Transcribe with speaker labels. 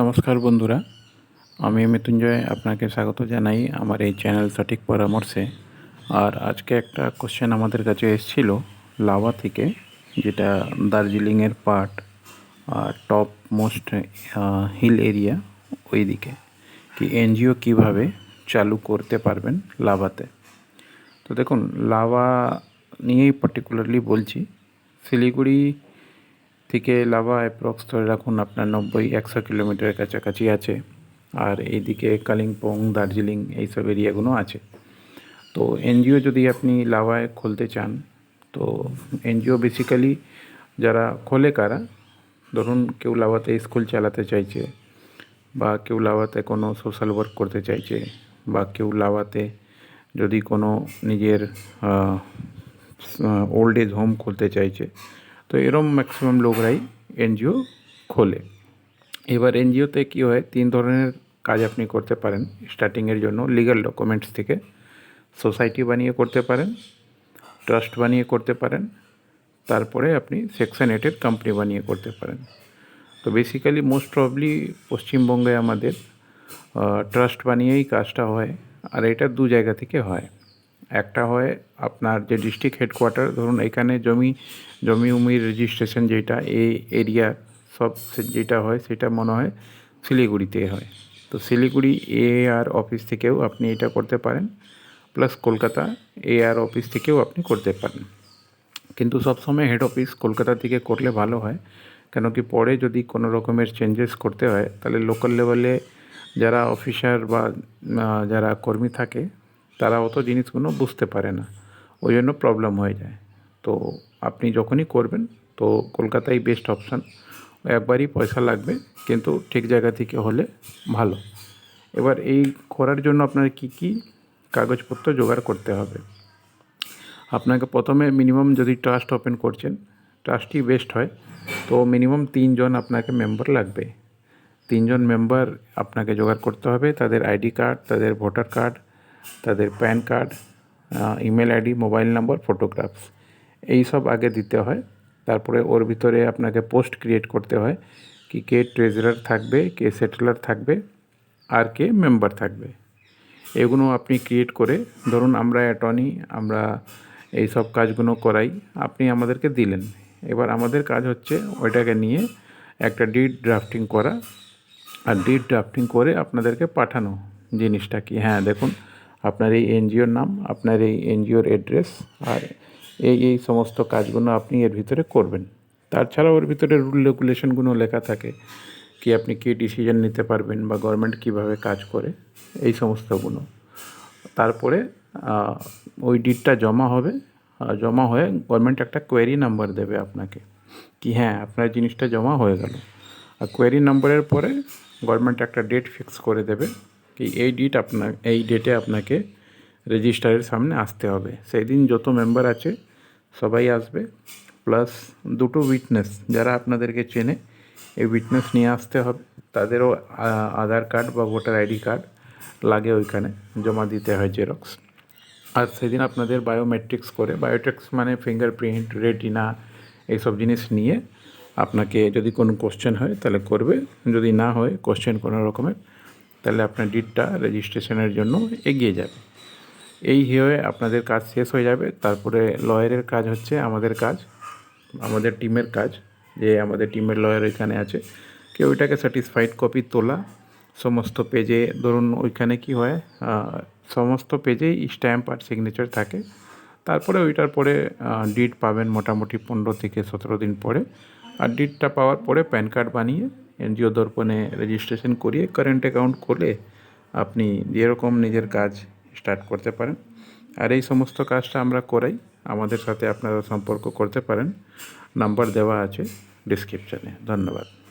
Speaker 1: নমস্কার বন্ধুরা, আমি মৃত্যুঞ্জয় আপনাকে স্বাগত জানাই আমার এই চ্যানেল সঠিক পরামর্শে। আর আজকে একটা কোশ্চেন আমাদের কাছে এসেছিল লাভা থেকে, যেটা দার্জিলিংয়ের পার্ট আর টপ মোস্ট হিল এরিয়া ওই দিকে কি এনজিও কীভাবে চালু করতে পারবেন লাভাতে? তো দেখুন, লাভা নিয়েই পার্টিকুলারলি বলছি, শিলিগুড়ি থেকে লাভা অ্যাপ্রক্স ধরে রাখুন আপনার নব্বই একশো কিলোমিটারের কাছাকাছি আছে। আর এইদিকে কালিম্পং, দার্জিলিং এইসব এরিয়াগুলো আছে। তো এনজিও যদি আপনি লাভায় খুলতে চান, তো এনজিও বেসিক্যালি যারা খোলে কারা? ধরুন কেউ লাভাতে স্কুল চালাতে চাইছে বা কেউ লাভাতে কোনো সোশ্যাল ওয়ার্ক করতে চাইছে বা কেউ লাভাতে যদি কোনো নিজের ওল্ড এজ হোম খুলতে চাইছে তো এরম ম্যাক্সিমাম লোকরাই এনজিও খোলে। এবার এনজিওতে কী হয়, তিন ধরনের কাজ আপনি করতে পারেন স্টার্টিংয়ের জন্য লিগ্যাল ডকুমেন্টস থেকে। সোসাইটি বানিয়ে করতে পারেন ট্রাস্ট বানিয়ে করতে পারেন, তারপরে আপনি সেকশন এইটের কোম্পানি বানিয়ে করতে পারেন। তো বেসিক্যালি মোস্ট প্রবলি পশ্চিমবঙ্গে আমাদের ট্রাস্ট বানিয়েই কাজটা হয়, আর এটা দু জায়গা থেকে হয়। একটা হয় আপনার যে ডিস্ট্রিক্ট হেডকোয়ার্টার ধরুন এখানে জমি জমি উমির রেজিস্ট্রেশন যেটা, এই এরিয়া সব যেটা হয়, সেটা মনে হয় শিলিগুড়িতে হয়। তো শিলিগুড়ি এ আর অফিস থেকেও আপনি এটা করতে পারেন প্লাস কলকাতা এ আর অফিস থেকেও আপনি করতে পারেন। কিন্তু সবসময় হেড অফিস কলকাতা থেকে করলে ভালো হয়, কেন কি পরে যদি কোনো রকমের চেঞ্জেস করতে হয়, তাহলে লোকাল লেভেলে যারা অফিসার বা যারা কর্মী থাকে তারা অত জিনিসগুলো বুঝতে পারে না। ওই জন্য প্রবলেম হয়ে যায়। তো আপনি যখনই করবেন, তো কলকাতাই বেস্ট অপশান একবারই পয়সা লাগবে, কিন্তু ঠিক জায়গা থেকে হলে ভালো। এবার এই করার জন্য আপনার কি কি কাগজপত্র জোগাড় করতে হবে? আপনাকে প্রথমে মিনিমাম যদি ট্রাস্ট ওপেন করছেন ট্রাস্টই বেস্ট হয়, তো মিনিমাম তিনজন আপনাকে মেম্বার লাগবে। তিনজন মেম্বার আপনাকে জোগাড় করতে হবে, তাদের আইডি কার্ড তাদের ভোটার কার্ড তাদের PAN card email ID, mobile number, photographs. এই সব আগে দিতে হয়। তারপরে ওর ভিতরে আপনাকে পোস্ট ক্রিয়েট করতে হয় কি কে ট্রেজারার থাকবে, কে সেটেলার থাকবে, আর কে মেম্বার থাকবে। এগুলো আপনি ক্রিয়েট করে, ধরুন আমরা অ্যাটর্নি, আমরা এই সব কাজগুলো করাই, আপনি আমাদেরকে দিলেন। এবার আমাদের কাজ হচ্ছে ওইটাকে নিয়ে একটা ডিড ড্রাফটিং করা। আর ডিড ড্রাফটিং করে আপনাদেরকে পাঠানো জিনিসটা কি। হ্যাঁ দেখুন আপনার এই এনজিওর নাম, আপনার এই এনজিওর অ্যাড্রেস আর এই এই সমস্ত কাজগুলো আপনি এর ভিতরে করবেন। তাছাড়াও ওর ভিতরে রুল রেগুলেশনগুলো লেখা থাকে কি আপনি কী ডিসিশন নিতে পারবেন বা গভর্নমেন্ট কীভাবে কাজ করে, এই সমস্তগুলো। তারপরে ওই ডিটটা জমা হবে জমা হয়ে গভর্নমেন্ট একটা কোয়েরি নাম্বার দেবে আপনাকে কি হ্যাঁ আপনার জিনিসটা জমা হয়ে গেল। আর কোয়েরি নাম্বারের পরে গভর্নমেন্ট একটা ডেট ফিক্স করে দেবে। কি এই ডেট আপনার, এই ডেটে আপনাকে রেজিস্টারের সামনে আসতে হবে। সেই দিন যত মেম্বার আছে, সবাই আসবে। প্লাস দুটো উইটনেস যারা আপনাদেরকে চেনে, এই উইটনেস নিয়ে আসতে হবে। তাদেরও আধার কার্ড বা ভোটার আইডি কার্ড লাগে ওইখানে, জমা দিতে হয় জেরক্স আর সেদিন আপনাদের বায়োমেট্রিক্স করে বায়োটেক্স মানে ফিঙ্গারপ্রিন্ট রেটিনা এইসব জিনিস নিয়ে আপনাকে যদি কোনো কোশ্চেন হয়, তাহলে করবে। যদি না হয় কোশ্চেন কোনো রকমের তাহলে আপনার ডিটটা রেজিস্ট্রেশনের জন্য এগিয়ে যাবে। এই হয়ে আপনাদের কাজ শেষ হয়ে যাবে। তারপরে লয়ারের কাজ হচ্ছে আমাদের কাজ, আমাদের টিমের কাজ, যে আমাদের টিমের লয়ার এখানে আছে। কি ওইটাকে স্যাটিসফাইড কপি তোলা, সমস্ত পেজে ধরুন ওইখানে কি হয় সমস্ত পেজেই স্ট্যাম্প আর সিগনেচার থাকে। তারপরে ওইটার পরে ডিট পাবেন মোটামুটি পনেরো থেকে সতেরো দিন পরে। আর ডিটটা পাওয়ার পরে প্যান কার্ড বানিয়ে এনজিও দর্পণে রেজিস্ট্রেশন করিয়ে কারেন্ট অ্যাকাউন্ট খুলে আপনি যেরকম নিজের কাজ স্টার্ট করতে পারেন। আর এই সমস্ত কাজটা আমরা করাই। আমাদের সাথে আপনারা সম্পর্ক করতে পারেন। নাম্বার দেওয়া আছে ডিসক্রিপশানে ধন্যবাদ।